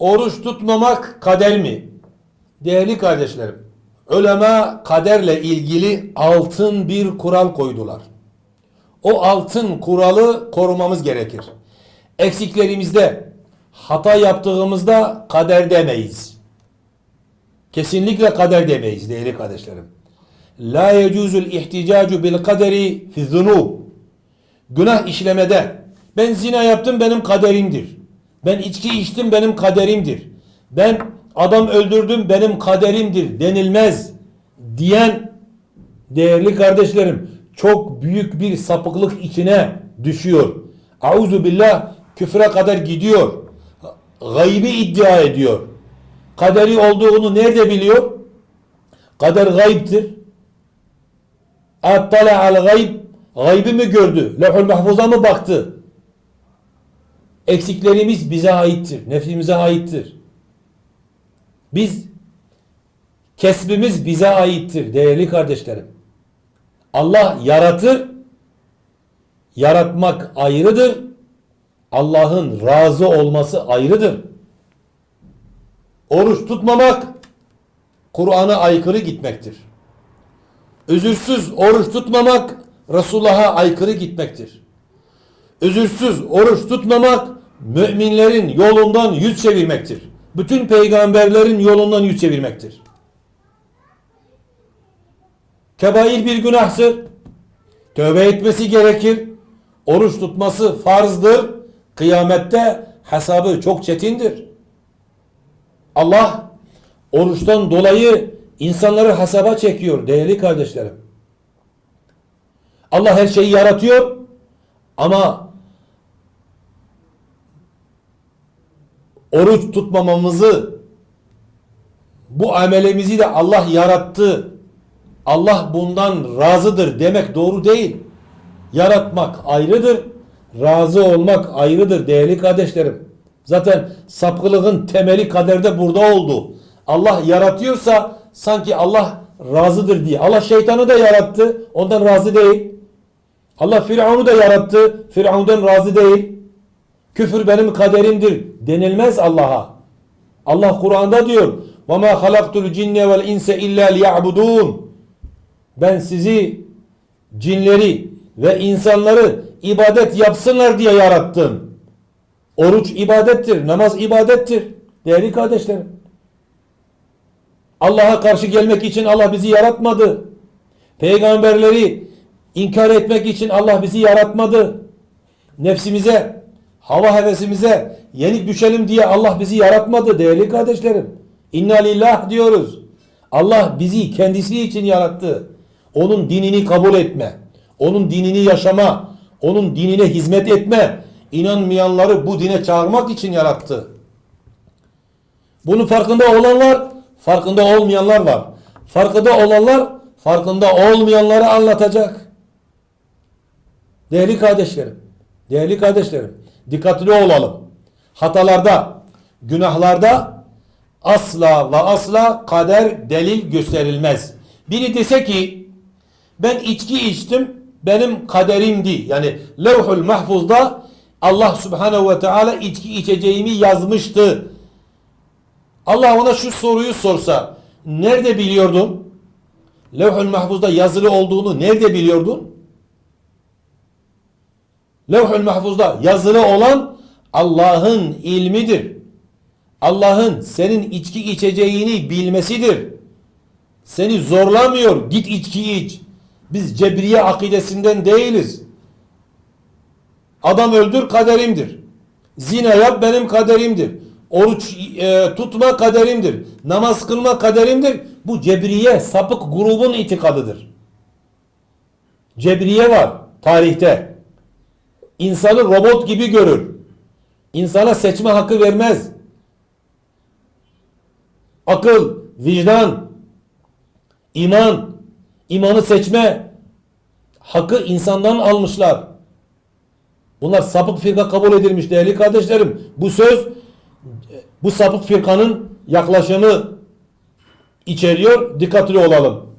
Oruç tutmamak kader mi? Değerli kardeşlerim, ulema kaderle ilgili altın bir kural koydular. O altın kuralı korumamız gerekir. Eksiklerimizde, hata yaptığımızda kader demeyiz. Kesinlikle kader demeyiz değerli kardeşlerim. La yecuzul ihticacu bil kaderi fi zunub. Günah işlemede ben zina yaptım benim kaderimdir. Ben içki içtim benim kaderimdir. Ben adam öldürdüm benim kaderimdir denilmez diyen değerli kardeşlerim çok büyük bir sapıklık içine düşüyor. Auzu billah küfre kadar gidiyor. Gaybi iddia ediyor. Kaderi olduğunu nerede biliyor? Kader gayiptir. Attala al gayb gaybi mi gördü? Lehul mahfuza mı baktı? Eksiklerimiz bize aittir. Nefsimize aittir. Biz kesbimiz bize aittir değerli kardeşlerim. Allah yaratır. Yaratmak ayrıdır. Allah'ın razı olması ayrıdır. Oruç tutmamak Kur'an'a aykırı gitmektir. Özürsüz oruç tutmamak Resulullah'a aykırı gitmektir. Özürsüz oruç tutmamak müminlerin yolundan yüz çevirmektir. Bütün peygamberlerin yolundan yüz çevirmektir. Kebair bir günahtır. Tövbe etmesi gerekir. Oruç tutması farzdır. Kıyamette hesabı çok çetindir. Allah oruçtan dolayı insanları hesaba çekiyor değerli kardeşlerim. Allah her şeyi yaratıyor ama oruç tutmamamızı bu amelimizi de Allah yarattı. Allah bundan razıdır demek doğru değil. Yaratmak ayrıdır. Razı olmak ayrıdır değerli kardeşlerim. Zaten sapkılığın temeli kaderde burada oldu. Allah yaratıyorsa sanki Allah razıdır diye. Allah şeytanı da yarattı. Ondan razı değil. Allah Firavun'u da yarattı. Firavun'dan razı değil. Küfür benim kaderimdir denilmez Allah'a. Allah Kur'an'da diyor: "Ve ma halaktul cinne vel insa illa liya'budun." Ben sizi cinleri ve insanları ibadet yapsınlar diye yarattım. Oruç ibadettir, namaz ibadettir. Değerli kardeşlerim. Allah'a karşı gelmek için Allah bizi yaratmadı. Peygamberleri inkar etmek için Allah bizi yaratmadı. Nefsimize, hava hevesimize yenik düşelim diye Allah bizi yaratmadı değerli kardeşlerim. İnna lillah diyoruz. Allah bizi kendisi için yarattı. Onun dinini kabul etme. Onun dinini yaşama. Onun dinine hizmet etme. İnanmayanları bu dine çağırmak için yarattı. Bunun farkında olanlar, farkında olmayanlar var. Farkında olanlar, farkında olmayanları anlatacak. Değerli kardeşlerim, değerli kardeşlerim, dikkatli olalım. Hatalarda, günahlarda asla ve asla kader delil gösterilmez. Biri dese ki ben içki içtim benim kaderimdi. Yani levhul mahfuzda Allah subhanehu ve teala içki içeceğimi yazmıştı. Allah ona şu soruyu sorsa nerede biliyordun? Levhul mahfuzda yazılı olduğunu nerede biliyordun? Levhul mahfuzda yazılı olan Allah'ın ilmidir. Allah'ın senin içki içeceğini bilmesidir. Seni zorlamıyor. Git içki iç. Biz cebriye akidesinden değiliz. Adam öldür kaderimdir. Zina yap benim kaderimdir. Oruç e, tutma kaderimdir. Namaz kılma kaderimdir. Bu cebriye sapık grubun itikadıdır. Cebriye var tarihte. İnsanı robot gibi görür. İnsana seçme hakkı vermez. Akıl, vicdan, iman, imanı seçme hakkı insandan almışlar. Bunlar sapık firka kabul edilmiş değerli kardeşlerim. Bu söz bu sapık firkanın yaklaşımı içeriyor. Dikkatli olalım.